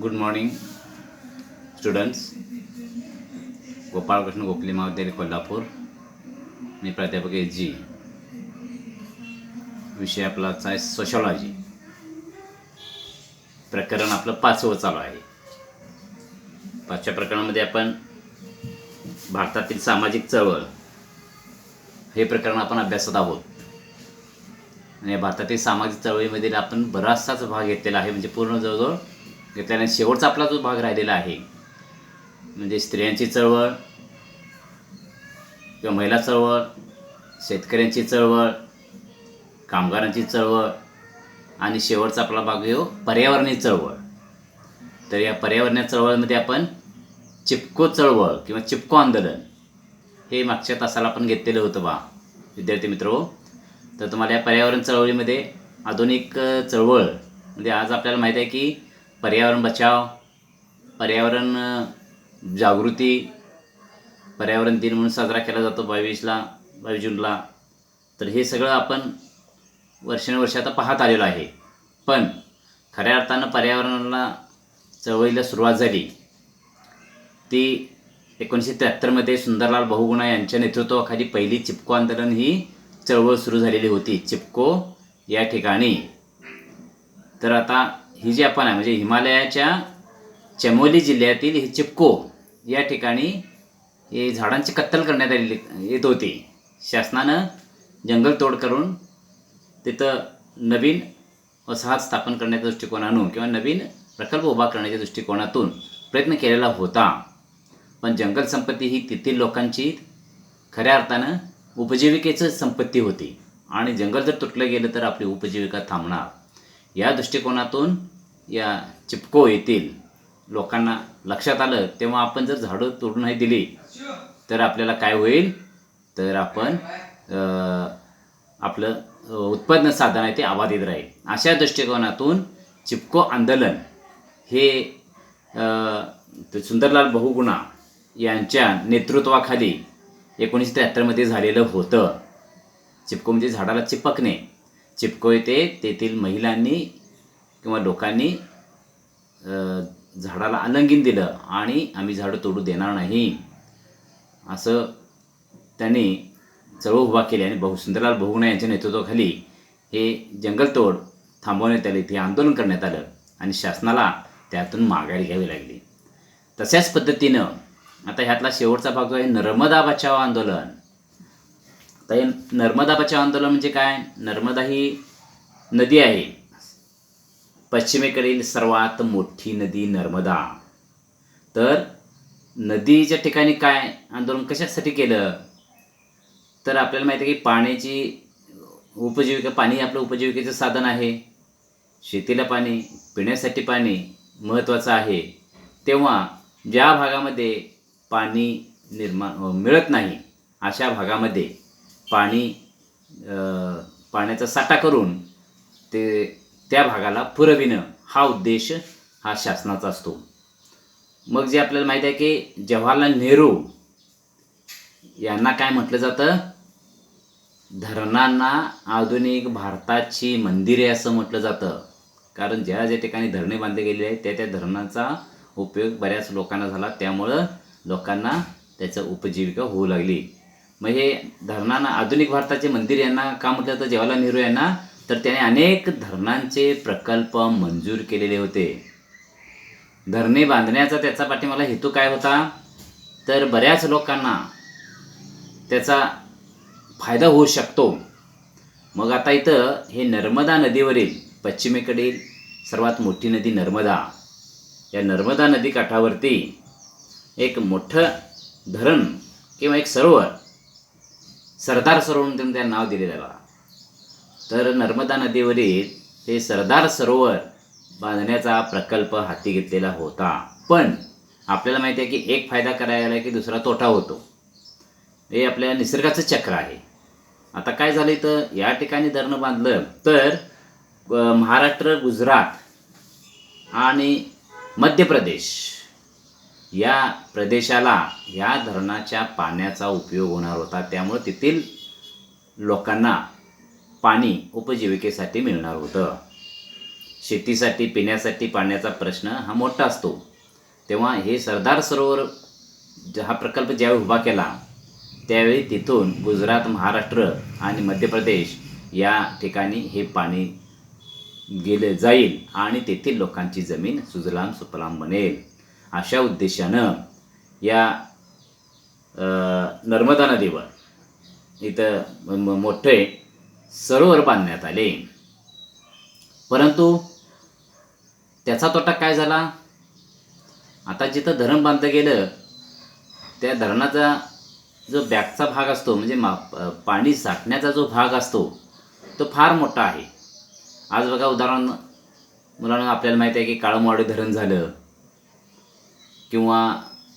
Good morning students Gopalkrishna Gokhale महाविद्यालय कोल्हापूर. मी प्राध्यापक S G विषय आपला आहे सोशॉलॉजी प्रकरण आपलं पाचवं चालू आहे. पाचव्या प्रकरणामध्ये आपण भारतातील सामाजिक चळवळ हे प्रकरण आपण अभ्यासत आहोत. आणि या भारतातील सामाजिक चळवळीमधील आपण बराचसाच भाग घेतलेला आहे म्हणजे पूर्ण जवळजवळ घेतल्याने शेवटचा आपला जो भाग राहिलेला आहे म्हणजे स्त्रियांची चळवळ किंवा महिला चळवळ शेतकऱ्यांची चळवळ कामगारांची चळवळ आणि शेवटचा आपला भाग येऊ हो, पर्यावरणीय चळवळ. तर या पर्यावरणीय चळवळीमध्ये आपण चिपको चळवळ किंवा चिपको आंदोलन हे मागच्या तासाला आपण घेतलेलं होतं बा विद्यार्थी मित्रो हो. तर तुम्हाला या पर्यावरण चळवळीमध्ये आधुनिक चळवळ म्हणजे आज आपल्याला माहीत आहे की पर्यावरण बचाव पर्यावरण जागृती पर्यावरण दिन म्हणून साजरा केला जातो बावीसला बावीस जूनला. तर हे सगळं आपण वर्षानुवर्ष आता पाहत आलेलो आहे. पण खऱ्या अर्थानं पर्यावरणाला चळवळीला सुरुवात झाली. ती एकोणीसशे त्र्याहत्तरमध्ये सुंदरलाल बहुगुणा यांच्या नेतृत्वाखाली पहिली चिपको आंदोलन ही चळवळ सुरू झालेली होती. चिपको या ठिकाणी. तर आता ही जी आपण आहे म्हणजे हिमालयाच्या चमोली जिल्ह्यातील हे चिपको या ठिकाणी हे झाडांची कत्तल करण्यात आलेली येत होती. शासनानं जंगलतोड करून तिथं नवीन वसाहत स्थापन करण्याच्या दृष्टिकोनातून किंवा नवीन प्रकल्प उभा करण्याच्या दृष्टिकोनातून प्रयत्न केलेला होता. पण जंगल संपत्ती ही तेथील लोकांची खऱ्या अर्थानं उपजीविकेचं संपत्ती होती. आणि जंगल जर तुटलं गेलं तर आपली उपजीविका थांबणार. या दृष्टिकोनातून या चिपको येतील लोकांना लक्षात आलं तेव्हा आपण जर झाडं तोडून नाही दिली तर आपल्याला काय होईल? तर आपण आपलं उत्पन्न साधन आहे ते अबाधित राहील. अशा दृष्टिकोनातून चिपको आंदोलन हे सुंदरलाल बहुगुणा यांच्या नेतृत्वाखाली एकोणीसशे त्र्याहत्तरमध्ये झालेलं होतं. चिपको म्हणजे झाडाला चिपकणे. चिपको येते तेथील महिलांनी किंवा लोकांनी झाडाला आलंगीन दिलं आणि आम्ही झाडं तोडू देणार नाही. असं त्यांनी चळवळ उभा केली आणि बहु सुंदरलाल बहुगुणा यांच्या नेतृत्वाखाली हे जंगलतोड थांबवण्यात आली ते आंदोलन करण्यात आलं आणि शासनाला त्यातून माघारी घ्यावी लागली. तशाच पद्धतीनं आता ह्यातला शेवटचा भाग जो आहे नर्मदा बचाव आंदोलन. आता नर्मदा बचाव आंदोलन म्हणजे काय? नर्मदा ही नदी आहे. पश्चिमेकडील सर्वात मोठी नदी नर्मदा. तर नदीच्या ठिकाणी काय आंदोलन कशासाठी केलं? तर आपल्याला माहिती आहे की पाण्याची उपजीविका पाणी आपलं उपजीविकेचं साधन आहे. शेतीला पाणी पिण्यासाठी पाणी महत्त्वाचं आहे. तेव्हा ज्या भागामध्ये पाणी निर्माण मिळत नाही अशा भागामध्ये पाणी पाण्याचा साठा करून ते त्या भागाला पुरविणं हा उद्देश हा शासनाचा असतो. मग जे आपल्याला माहीत आहे की जवाहरलाल नेहरू यांना काय म्हटलं जातं? धरणांना आधुनिक भारताची मंदिरे असं म्हटलं जातं. कारण ज्या ज्या ठिकाणी धरणे बांधले गेले आहेत त्या त्या धरणांचा उपयोग बऱ्याच लोकांना झाला. त्यामुळं लोकांना त्याचं उपजीविका होऊ लागली. मग हे धरणांना आधुनिक भारताचे मंदिर यांना का म्हटलं तर जवाहरलाल नेहरू यांना तर त्याने अनेक धरणांचे प्रकल्प मंजूर केलेले होते. धरणे बांधण्याचा त्याचा पाठीमाला हेतू काय होता? तर बऱ्याच लोकांना त्याचा फायदा होऊ शकतो. मग आता इथं हे नर्मदा नदीवरील पश्चिमेकडील सर्वात मोठी नदी नर्मदा. या नर्मदा नदी काठावरती एक मोठं धरण किंवा एक सरोवर सरदार सरोवर म्हणून त्यांनी त्याला नाव दिलेलं आहे बघा. तर नर्मदा नदीवरील हे सरदार सरोवर बांधण्याचा प्रकल्प हाती घेतलेला होता. पण आपल्याला माहिती आहे की एक फायदा करायला की दुसरा तोटा होतो. हे आपल्या निसर्गाचं चक्र आहे. आता काय झालं इथं? या ठिकाणी धरणं बांधलं तर महाराष्ट्र गुजरात आणि मध्य प्रदेश या प्रदेशाला या धरणाच्या पाण्याचा उपयोग होणार होता. त्यामुळे तेथील लोकांना पाणी उपजीविकेसाठी मिळणार होतं. शेतीसाठी पिण्यासाठी पाण्याचा प्रश्न हा मोठा असतो. तेव्हा हे सरदार सरोवर ज- हा प्रकल्प ज्यावेळी उभा केला त्यावेळी तिथून गुजरात महाराष्ट्र आणि मध्य प्रदेश या ठिकाणी हे पाणी गेले जाईल आणि तेथील लोकांची जमीन सुजलाम सुफलाम बनेल. अशा उद्देशानं या नर्मदा नदीवर इथं मोठे सरोवर बांधण्यात आले. परंतु त्याचा तोटा काय झाला? आता जिथं धरण बांधलं गेलं त्या धरणाचा जो बॅकचा भाग असतो म्हणजे मा पाणी साठण्याचा जो भाग असतो तो फार मोठा आहे. आज बघा उदाहरण मुलांना आपल्याला माहिती आहे की काळमवाडी धरण झालं किंवा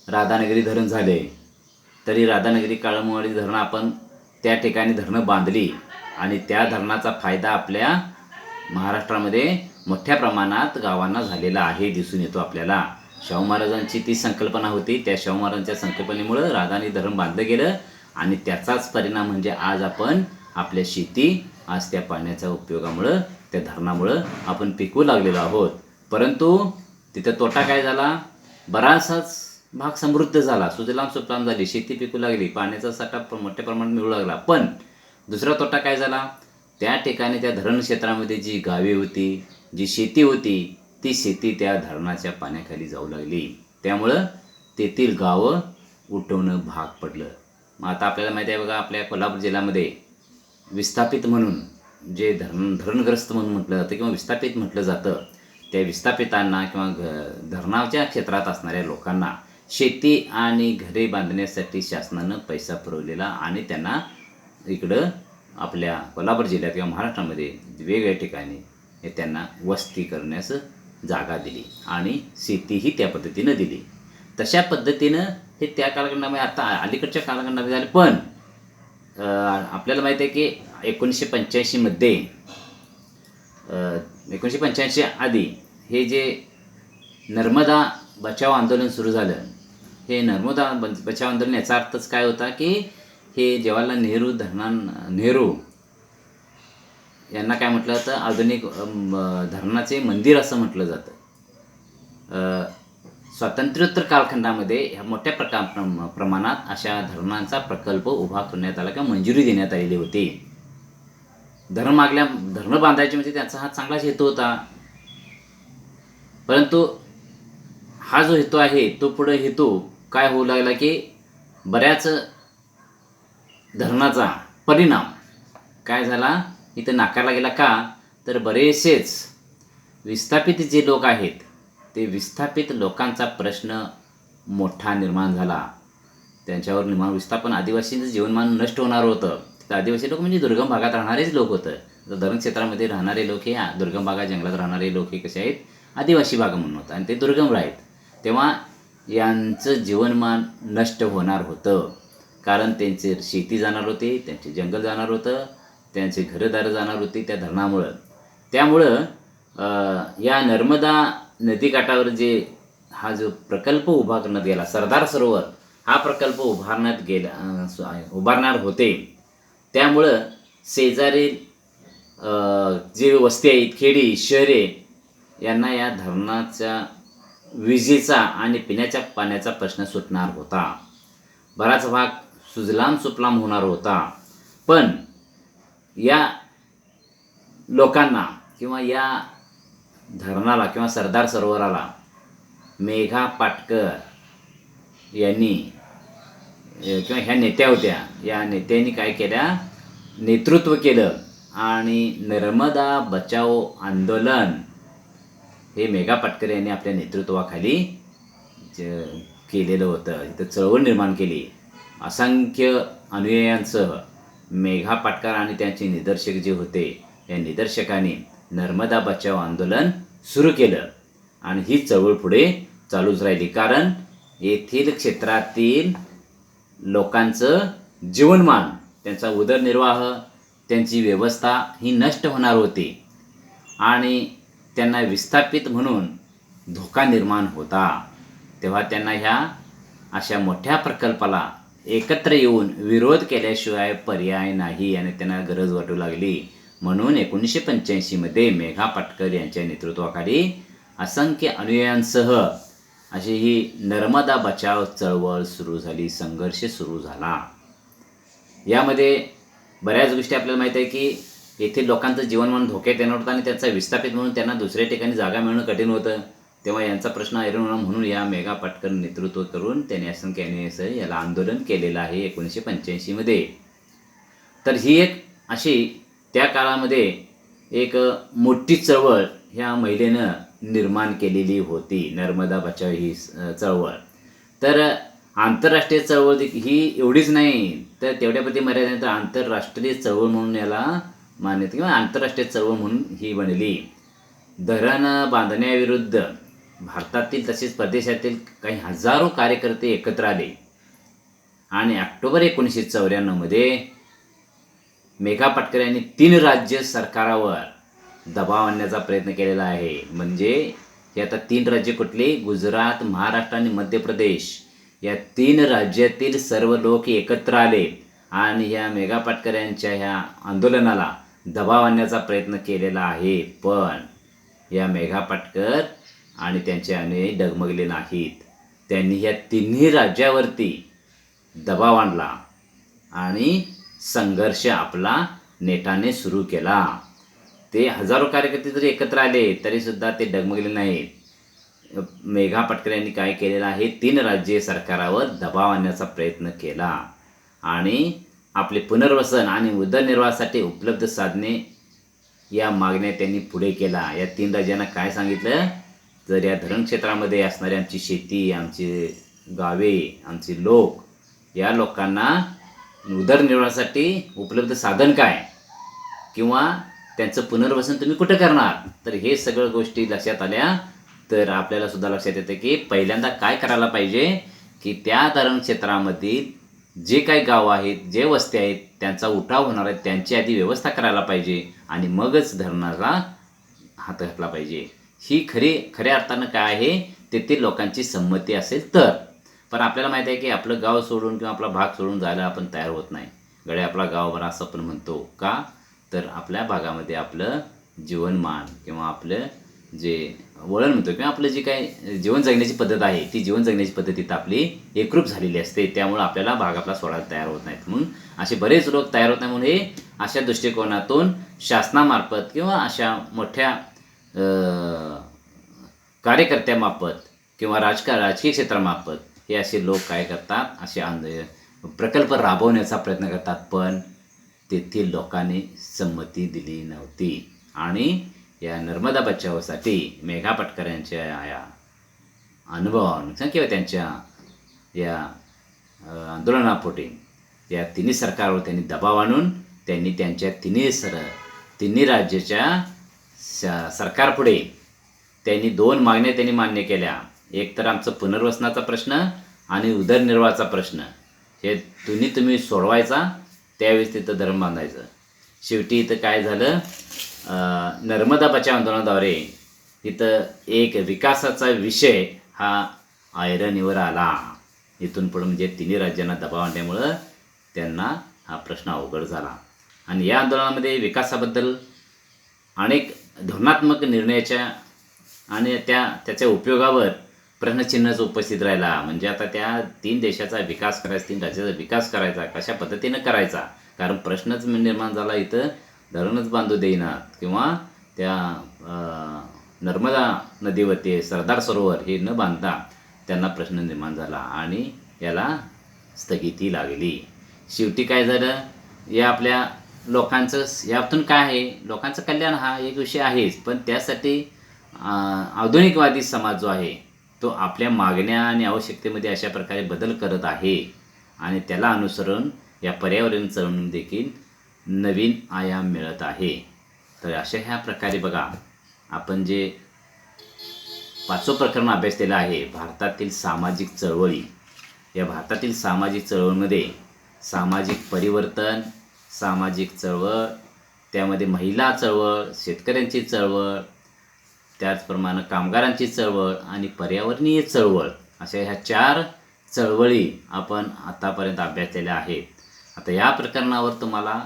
राधानगरी धरण झाले तरी राधानगरी काळमवाडी धरणं आपण त्या ठिकाणी धरणं बांधली आणि त्या धरणाचा फायदा आपल्या महाराष्ट्रामध्ये मोठ्या प्रमाणात गावांना झालेला आहे दिसून येतो आपल्याला. शाहू महाराजांची ती संकल्पना होती त्या शाहू महाराजांच्या संकल्पनेमुळं राधानी धरण बांधलं गेलं आणि त्याचाच परिणाम म्हणजे आज आपण आपल्या शेती आज त्या पाण्याच्या उपयोगामुळं त्या धरणामुळं आपण पिकवू लागलेलो आहोत. परंतु तिथं तोटा काय झाला? बराचसाच भाग समृद्ध झाला. सुजलाम सुफलाम झाली शेती पिकू लागली पाण्याचा साठा मोठ्या प्रमाणात मिळू लागला. पण दुसरा तोटा काय झाला? त्या ठिकाणी त्या धरण क्षेत्रामध्ये जी गावे होती जी शेती होती ती शेती त्या धरणाच्या पाण्याखाली जाऊ लागली. त्यामुळं तेथील गावं उठवणं भाग पडलं. मग आता आपल्याला माहिती आहे बघा आपल्या कोल्हापूर जिल्ह्यामध्ये विस्थापित म्हणून जे धरण धरणग्रस्त म्हणून म्हटलं जातं किंवा विस्थापित म्हटलं जातं त्या विस्थापितांना किंवा घ धरणाच्या क्षेत्रात असणाऱ्या लोकांना शेती आणि घरे बांधण्यासाठी शासनानं पैसा पुरवलेला आणि त्यांना इकडं आपल्या कोल्हापूर जिल्ह्यात किंवा महाराष्ट्रामध्ये वेगवेगळ्या ठिकाणी हे त्यांना वस्ती करण्यास जागा दिली आणि शेतीही त्या पद्धतीनं दिली. तशा पद्धतीनं हे त्या कालखंडामध्ये आता अलीकडच्या कालखंडामध्ये झाले. पण आपल्याला माहिती आहे की एकोणीसशे पंच्याऐंशीमध्ये एकोणीसशे पंच्याऐंशी आधी हे जे नर्मदा बचाव आंदोलन सुरू झालं हे नर्मदा बचाव आंदोलन याचा अर्थच काय होता की हे जवाहरलाल नेहरू धरणां नेहरू यांना काय म्हटलं जातं? आधुनिक धरणाचे मंदिर असं म्हटलं जातं. स्वातंत्र्योत्तर कालखंडामध्ये ह्या मोठ्या प्रका प्रमाणात अशा धरणांचा प्रकल्प उभा करण्यात आला किंवा मंजुरी देण्यात आलेली होती. धरण मागल्या धरणं बांधायची म्हणजे त्यांचा हा चांगलाच हेतू होता. परंतु हा जो हेतू आहे तो पुढे हेतू काय होऊ लागला की बऱ्याच धरणाचा परिणाम काय झाला? इथं नाकारला गेला का? तर बरेचसेच विस्थापित जे लोक आहेत ते विस्थापित लोकांचा प्रश्न मोठा निर्माण झाला. त्यांच्यावर निर्माण विस्थापन आदिवासींचं जीवनमान नष्ट होणार होतं. आदिवासी लोक म्हणजे दुर्गम भागात राहणारेच लोक होतं. तर धरणक्षेत्रामध्ये राहणारे लोक हे दुर्गम भागात जंगलात राहणारे लोक हे कसे आहेत? आदिवासी भाग म्हणून होतं. आणि ते दुर्गम आहेत तेव्हा यांचं जीवनमान नष्ट होणार होतं. कारण त्यांचे शेती जाणार होती त्यांचे जंगल जाणार होतं त्यांचे घरंदारं जाणार होती त्या धरणामुळं. त्यामुळं या नर्मदा नदीकाठावर जे हा जो प्रकल्प उभा करण्यात गेला सरदार सरोवर हा प्रकल्प उभारण्यात गेला उभारणार होते. त्यामुळं शेजारी जे वस्ती आहेत खेडी शहरे यांना या धरणाच्या विजेचा आणि पिण्याच्या पाण्याचा प्रश्न सुटणार होता. बराच भाग सुजलाम सुफलाम होणार होता. पण या लोकांना किंवा या धरणाला किंवा सरदार सरोवराला मेघा पाटकर यांनी किंवा ह्या नेत्या होत्या या नेत्यांनी काय केल्या नेतृत्व केलं. आणि नर्मदा बचाओ आंदोलन हे मेघा पाटकर यांनी आपल्या नेतृत्वाखाली केलेलं होतं. इथं चळवळ निर्माण केली. असंख्य अनुयायांसह मेघा पाटकर आणि त्यांचे निदर्शक जे होते या निदर्शकांनी नर्मदा बचाव आंदोलन सुरू केलं. आणि ही चळवळ पुढे चालूच राहिली. कारण येथील क्षेत्रातील लोकांचं जीवनमान त्यांचा उदरनिर्वाह त्यांची व्यवस्था ही नष्ट होणार होती. आणि त्यांना विस्थापित म्हणून धोका निर्माण होता. तेव्हा त्यांना ह्या अशा मोठ्या प्रकल्पाला एकत्र येऊन विरोध केल्याशिवाय पर्याय नाही आणि त्यांना गरज वाटू लागली. म्हणून एकोणीसशे पंच्याऐंशीमध्ये मेघा पाटकर यांच्या नेतृत्वाखाली असंख्य अनुयायांसह अशी ही नर्मदा बचाव चळवळ सुरू झाली संघर्ष सुरू झाला. यामध्ये बऱ्याच गोष्टी आपल्याला माहीत आहे की येथील लोकांचं जीवनमान धोक्यात येणार होतं आणि त्याचा विस्थापित म्हणून त्यांना दुसऱ्या ठिकाणी जागा मिळणं कठीण होतं. तेव्हा यांचा प्रश्न ऐरून म्हणून या मेगा पाटकर नेतृत्व करून त्यांनी असंख्य असं याला आंदोलन केलेलं आहे एकोणीसशे पंच्याऐंशीमध्ये तर ही एक अशी त्या काळामध्ये एक मोठी चळवळ ह्या महिलेनं निर्माण केलेली होती. नर्मदा बचाव ही चळवळ. तर आंतरराष्ट्रीय चळवळ ही एवढीच नाही. तर तेवढ्याप्रती तर आंतरराष्ट्रीय चळवळ म्हणून याला मान्यता किंवा आंतरराष्ट्रीय चळवळ म्हणून ही बनली. धरण बांधण्याविरुद्ध भारतातील तसेच परदेशातील काही हजारो कार्यकर्ते एकत्र आले. आणि ऑक्टोबर एकोणीसशे चौऱ्याण्णवमध्ये मेघा पाटकर यांनी तीन राज्य सरकारावर दबाव आणण्याचा प्रयत्न केलेला आहे. म्हणजे हे आता तीन राज्य कुठली? गुजरात महाराष्ट्र आणि मध्य प्रदेश. या तीन राज्यातील सर्व लोक एकत्र आले आणि ह्या मेघा पाटकर यांच्या ह्या आंदोलनाला दबाव आणण्याचा प्रयत्न केलेला आहे. पण या मेघा पाटकर आणि त्यांचे अनेक डगमगले नाहीत. त्यांनी या तिन्ही राज्यावरती दबाव आणला आणि संघर्ष आपला नेटाने सुरू केला. ते हजारो कार्यकर्ते जरी एकत्र आले तरीसुद्धा ते डगमगले नाहीत. मेघा पटकर यांनी काय केलेलं आहे? तीन राज्य सरकारावर दबाव आणण्याचा प्रयत्न केला. आणि आपले पुनर्वसन आणि उदरनिर्वाहासाठी उपलब्ध साधने या मागण्या त्यांनी पुढे केला या तीन राज्यांना काय सांगितलं? तर या धरण क्षेत्रामध्ये असणारी आमची शेती आमची गावे आमचे लोक या लोकांना उदरनिर्वाहासाठी उपलब्ध साधन काय? किंवा त्यांचं पुनर्वसन तुम्ही कुठं करणार? तर हे सगळं गोष्टी लक्षात आल्या. तर आपल्याला सुद्धा लक्षात येतं की पहिल्यांदा काय करायला पाहिजे? की त्या धरण क्षेत्रामधील जे काही गावं आहेत जे वस्ती आहेत त्यांचा उठाव होणार आहे त्यांची आधी व्यवस्था करायला पाहिजे आणि मगच धरणाला हात घातला पाहिजे. ही खरी खऱ्या अर्थानं काय आहे? तेथील लोकांची संमती असेल तर. पण आपल्याला माहिती आहे की आपलं गाव सोडून किंवा आपला भाग सोडून जायला आपण तयार होत नाही. गडे आपला गाव असं आपण म्हणतो का? तर आपल्या भागामध्ये आपलं जीवनमान किंवा आपलं जे वळण म्हणतो किंवा आपलं जे काही जीवन जगण्याची पद्धत आहे ती जीवन जगण्याची पद्धत तिथं आपली एकरूप झालेली असते त्यामुळं आपल्याला भाग आपला सोडायला तयार होत नाहीत. म्हणून असे बरेच लोक तयार होत नाही म्हणून हे अशा दृष्टिकोनातून शासनामार्फत किंवा अशा मोठ्या कार्यकर्त्यामार्फत किंवा राजकार राजकीय क्षेत्रामार्फत हे असे लोक काय करतात असे आंद प्रकल्प राबवण्याचा प्रयत्न करतात. पण तेथील लोकांनी संमती दिली नव्हती. आणि या नर्मदा बचावासाठी मेघा पटकर यांच्या या अनुभवानुसार किंवा त्यांच्या या आंदोलनापोटी या तिन्ही सरकारवर त्यांनी दबाव आणून त्यांनी त्यांच्या तिन्ही सर तिन्ही राज्याच्या स- सरकारपुढे त्यांनी दोन मागण्या त्यांनी मान्य केल्या. एक तर आमचं पुनर्वसनाचा प्रश्न आणि उदरनिर्वाहाचा प्रश्न. हे दोन्ही तुम्ही सोडवायचा. त्यावेळेस तिथं धर्म बांधायचं. शेवटी इथं काय झालं? नर्मदा बचाव आंदोलनाद्वारे इथं एक विकासाचा विषय हा आयरणीवर आला. इथून पुढं म्हणजे तिन्ही राज्यांना दबाव आणल्यामुळं त्यांना हा प्रश्न अवघड झाला. आणि या आंदोलनामध्ये विकासाबद्दल अनेक धोरणात्मक निर्णयाच्या आणि त्या त्याच्या उपयोगावर प्रश्नचिन्हच उपस्थित राहिला. म्हणजे आता त्या तीन देशाचा विकास करायचा तीन राज्याचा विकास करायचा कशा पद्धतीनं करायचा? कारण प्रश्नच निर्माण झाला इथं धरणच बांधू देईना किंवा त्या नर्मदा नदीवरती सरदार सरोवर हे न बांधता त्यांना प्रश्न निर्माण झाला आणि याला स्थगिती लागली. शेवटी काय झालं? या आपल्या लोकांचं यातून काय आहे? लोकांचं कल्याण हा एक विषय आहेच. पण त्यासाठी आधुनिकवादी समाज जो आहे तो आपल्या मागण्या आणि आवश्यकतेमध्ये अशा प्रकारे बदल करत आहे. आणि त्याला अनुसरून या पर्यावरण चळवळून देखील नवीन आयाम मिळत आहे. तर अशा ह्या प्रकारे बघा आपण जे पाचवं प्रकरण अभ्यासलेलं आहे भारतातील सामाजिक चळवळी. या भारतातील सामाजिक चळवळीमध्ये सामाजिक परिवर्तन सामाजिक चळवळ त्यामध्ये महिला चळवळ शेतकऱ्यांची चळवळ त्याचप्रमाणे कामगारांची चळवळ आणि पर्यावरणीय चळवळ अशा ह्या चार चळवळी आपण आतापर्यंत अभ्यासलेल्या आहेत. आता या प्रकरणावर तुम्हाला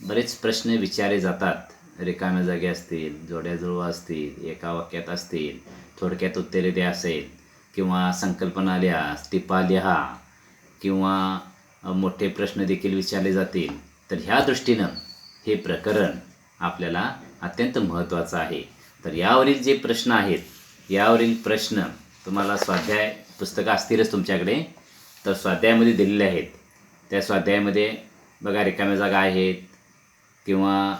बरेच प्रश्न विचारले जातात. रिकाम्या जागे असतील जोड्या जुळवा असतील एका वाक्यात असतील थोडक्यात उत्तरे द्या असेल किंवा संकल्पना लिहा टिपा लिहा किंवा मोठे प्रश्न देखील विचारले जातील. तर ह्या दृष्टीनं हे प्रकरण आपल्याला अत्यंत महत्त्वाचं आहे. तर यावरील जे प्रश्न आहेत यावरील प्रश्न तुम्हाला स्वाध्याय पुस्तकं असतीलच तुमच्याकडे. तर स्वाध्यायामध्ये दिलेले आहेत. त्या स्वाध्यायामध्ये बघा रिकाम्या जागा आहेत किंवा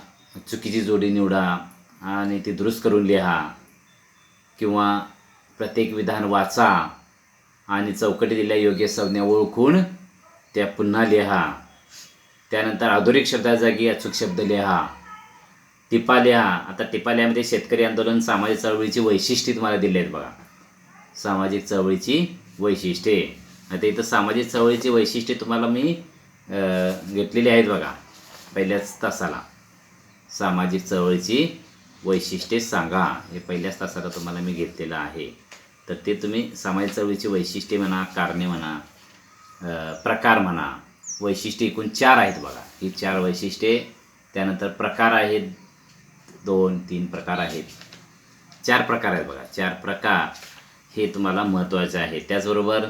चुकीची जोडी निवडा आणि ती दुरुस्त करून लिहा किंवा प्रत्येक विधान वाचा आणि चौकटी दिलेल्या योग्य संज्ञा ओळखून त्या पुन्हा लिहा. त्यानंतर आधुनिक शब्दाजागी अचूक शब्द लिहा. टिपा लिहा आता टिपाल्यामध्ये शेतकरी आंदोलन सामाजिक चळवळीची वैशिष्ट्ये तुम्हाला दिली आहेत बघा. सामाजिक चळवळीची वैशिष्ट्ये. आता इथं सामाजिक चळवळीची वैशिष्ट्ये तुम्हाला मी घेतलेली आहेत बघा. पहिल्याच तासाला. सामाजिक चळवळीची वैशिष्ट्ये सांगा. हे पहिल्याच तासाला तुम्हाला मी घेतलेलं आहे. तर ते तुम्ही सामाजिक चळवळीची वैशिष्ट्ये म्हणा कारणे म्हणा प्रकार म्हणा वैशिष्ट्ये एकूण चार आहेत बघा. ही चार वैशिष्ट्ये त्यानंतर प्रकार आहेत दोन तीन प्रकार आहेत. चार प्रकार आहेत बघा. चार प्रकार हे तुम्हाला महत्त्वाचे आहे त्याचबरोबर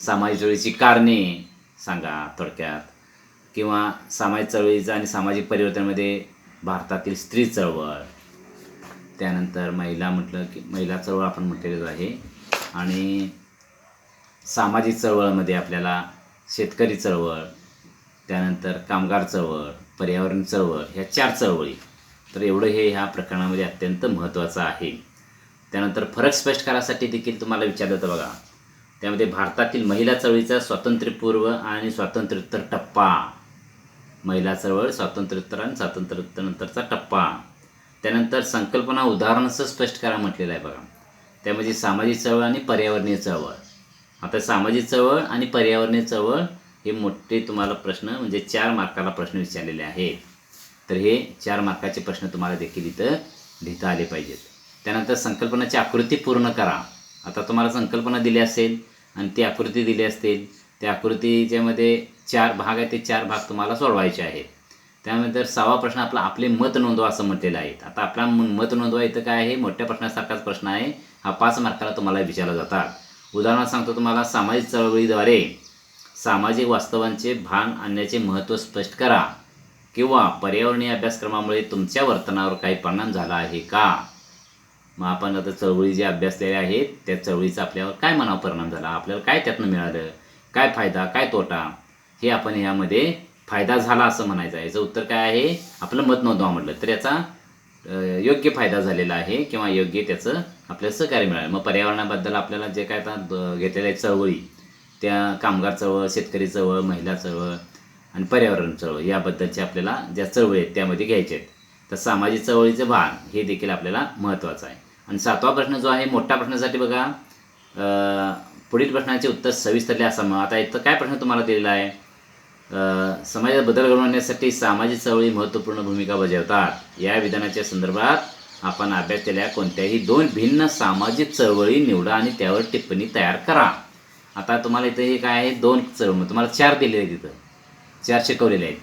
सामाजिक चळवळीची कारणे सांगा थोडक्यात. किंवा सामाजिक चळवळीचं आणि सामाजिक परिवर्तनामध्ये भारतातील स्त्री चळवळ. त्यानंतर महिला म्हटलं की महिला चळवळ आपण म्हटलेलं आहे. आणि सामाजिक चळवळमध्ये आपल्याला शेतकरी चळवळ त्यानंतर कामगार चळवळ पर्यावरण चळवळ ह्या चार चळवळी तर एवढं हे ह्या प्रकरणामध्ये अत्यंत महत्त्वाचं आहे. त्यानंतर फरक स्पष्ट करायसाठी देखील तुम्हाला विचारलं होतं बघा. त्यामध्ये भारतातील महिला चळवळीचा स्वातंत्र्यपूर्व आणि स्वातंत्र्योत्तर टप्पा. महिला चळवळ स्वातंत्र्योत्तर आणि स्वातंत्र्योत्तरनंतरचा टप्पा. त्यानंतर संकल्पना उदाहरणासह स्पष्ट करा म्हटलेलं आहे बघा. त्यामध्ये सामाजिक चळवळ आणि पर्यावरणीय चळवळ. आता सामाजिक चळवळ आणि पर्यावरणीय चळवळ हे मोठे तुम्हाला प्रश्न म्हणजे चार मार्काला प्रश्न विचारलेले आहेत. तर हे चार मार्काचे प्रश्न तुम्हाला देखील इथं लिहिता आले पाहिजेत. त्यानंतर संकल्पनाची आकृती पूर्ण करा. आता तुम्हाला संकल्पना दिली असेल आणि ती आकृती दिली असतील त्या आकृतीच्यामध्ये चार भाग आहेत ते चार भाग तुम्हाला सोडवायचे आहेत. त्यानंतर सहावा प्रश्न आपला आपले मत नोंदवा असं म्हटलेलं आहे. आता आपला म- मत नोंदवा इथं काय आहे? मोठ्या प्रश्नासारखाच प्रश्न आहे. हा पाच मार्काला तुम्हाला विचारला जातात. उदाहरणार्थ सांगतो तुम्हाला सामाजिक चळवळीद्वारे सामाजिक वास्तवांचे भान आणण्याचे महत्त्व स्पष्ट करा. किंवा पर्यावरणीय अभ्यासक्रमामुळे तुमच्या वर्तनावर काही परिणाम झाला आहे का? मग आपण आता चळवळी जे अभ्यासलेल्या आहेत त्या चळवळीचा आपल्यावर काय मनावर परिणाम झाला? आपल्याला काय त्यातनं मिळालं? काय फायदा? काय तोटा? हे आपण ह्यामध्ये फायदा झाला असं म्हणायचं आहे. याचं उत्तर काय आहे? आपलं मत नोंदवा म्हटलं तर याचा योग्य फायदा झालेला आहे किंवा योग्य त्याचं आपल्याला सहकार्य मिळालं. मग पर्यावरणाबद्दल आपल्याला जे काय आता द- घेतलेल्या चळवळी त्या कामगार चळवळ शेतकरी चळवळ महिला चळवळ आणि पर्यावरण चळवळ याबद्दलचे आपल्याला ज्या चळवळी आहेत त्यामध्ये घ्यायचे आहेत. तर सामाजिक चळवळीचं भान हे देखील आपल्याला महत्त्वाचं आहे. आणि सातवा प्रश्न जो आहे मोठ्या प्रश्नासाठी बघा पुढील प्रश्नाचे उत्तर सविस्तर लिहा मग आता इथं काय प्रश्न तुम्हाला दिलेला आहे? समाजात बदल घडवून आणण्यासाठी सामाजिक चळवळी महत्त्वपूर्ण भूमिका बजावतात. या विधानाच्या संदर्भात आपण अभ्यास केलेल्या कोणत्याही दोन भिन्न सामाजिक चळवळी निवडा आणि त्यावर टिप्पणी तयार करा. आता तुम्हाला इथं हे काय आहे? दोन चळवळ तुम्हाला चार दिलेले आहेत तिथं चार शिकवलेले आहेत.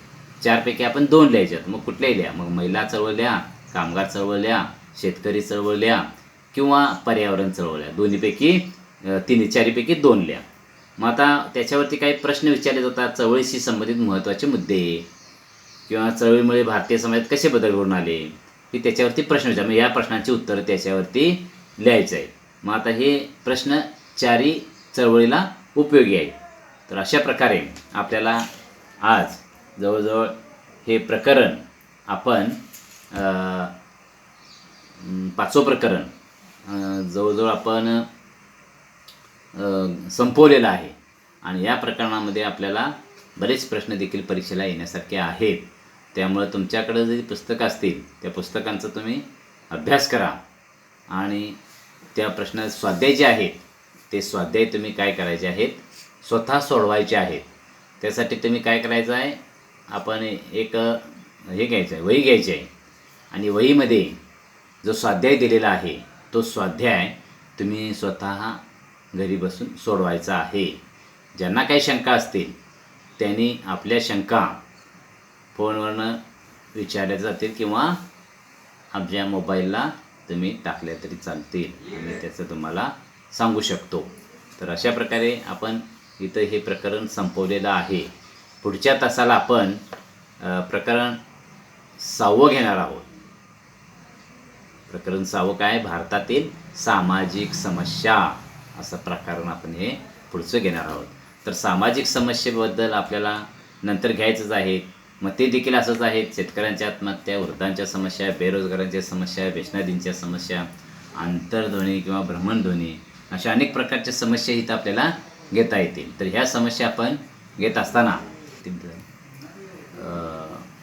चारपैकी आपण दोन लिहायच्यात मग कुठल्याही लिहा. मग महिला चळवळ लिहा कामगार चळवळ लिहा शेतकरी चळवळ लिहा किंवा पर्यावरण चळवळ लिहा. दोन्हीपैकी तिन्ही चारीपैकी दोन लिहा. मग आता त्याच्यावरती काही प्रश्न विचारले जातात. चळवळीशी संबंधित महत्त्वाचे मुद्दे. किंवा चळवळीमुळे भारतीय समाजात कसे बदल घडून आले? की त्याच्यावरती प्रश्न विचार. मग या प्रश्नाची उत्तरं त्याच्यावरती लिहायचं आहे मग आता हे प्रश्न चारी चळवळीला उपयोगी आहे तर अशा प्रकारे आपल्याला आज जवळजवळ हे प्रकरण आपण पाचवं प्रकरण जवळजवळ आपण संपवलेलं आहे. आणि या प्रकरणामध्ये आपल्याला बरेच प्रश्न देखील परीक्षेला येण्यासारखे आहेत. त्यामुळं तुमच्याकडं जे पुस्तकं असतील त्या पुस्तकांचा तुम्ही अभ्यास करा. आणि त्या प्रश्न स्वाध्याय जे आहेत ते स्वाध्याय तुम्ही काय करायचे आहेत? स्वतः सोडवायचे आहेत. त्यासाठी तुम्ही काय करायचं आहे आपण एक हे घ्यायचं आहे वही घ्यायची आहे आणि वहीमध्ये जो स्वाध्याय दिलेला आहे तो स्वाध्याय तुम्ही स्वतः घरी बसून सोडवायचा आहे. ज्यांना काही शंका असतील त्यांनी आपल्या शंका फोनवरनं विचारल्या जातील किंवा आपल्या मोबाईलला तुम्ही टाकल्या तरी चालतील. आणि त्याचं तुम्हाला सांगू शकतो. तर अशा प्रकारे आपण इथं हे प्रकरण संपवलेलं आहे. पुढच्या तासाला आपण प्रकरण सहावं घेणार आहोत. प्रकरण सहावं काय? भारतातील सामाजिक समस्या असं प्रकरण आपण हे पुढचं घेणार आहोत. तर सामाजिक समस्येबद्दल आपल्याला नंतर घ्यायचंच आहे. मग ते देखील असंच आहेत शेतकऱ्यांच्या आत्महत्या वृद्धांच्या समस्या बेरोजगारांच्या समस्या व्यसनाधींच्या समस्या आंतरध्वनी किंवा भ्रमणध्वनी अशा अनेक प्रकारच्या समस्या इथं आपल्याला घेता येतील. तर ह्या समस्या आपण घेत असताना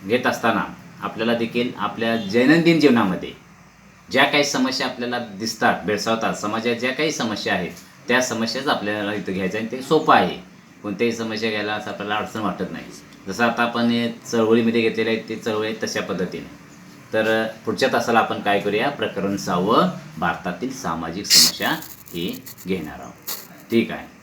घेत असताना आपल्याला देखील आपल्या दैनंदिन जीवनामध्ये ज्या काही समस्या आपल्याला दिसतात भेडसावतात समाजात ज्या काही समस्या आहेत त्या समस्याच आपल्याला इथं घ्यायच्या आणि ते सोपं आहे. कोणत्याही समस्या घ्यायला असं आपल्याला अडचण वाटत नाही. जसं आता आपण हे चळवळीमध्ये घेतलेलं आहेत ते चळवळी तशा पद्धतीने. तर पुढच्या तासाला आपण काय करूया? प्रकरण सहावं भारतातील सामाजिक समस्या ही घेणार आहोत. ठीक आहे.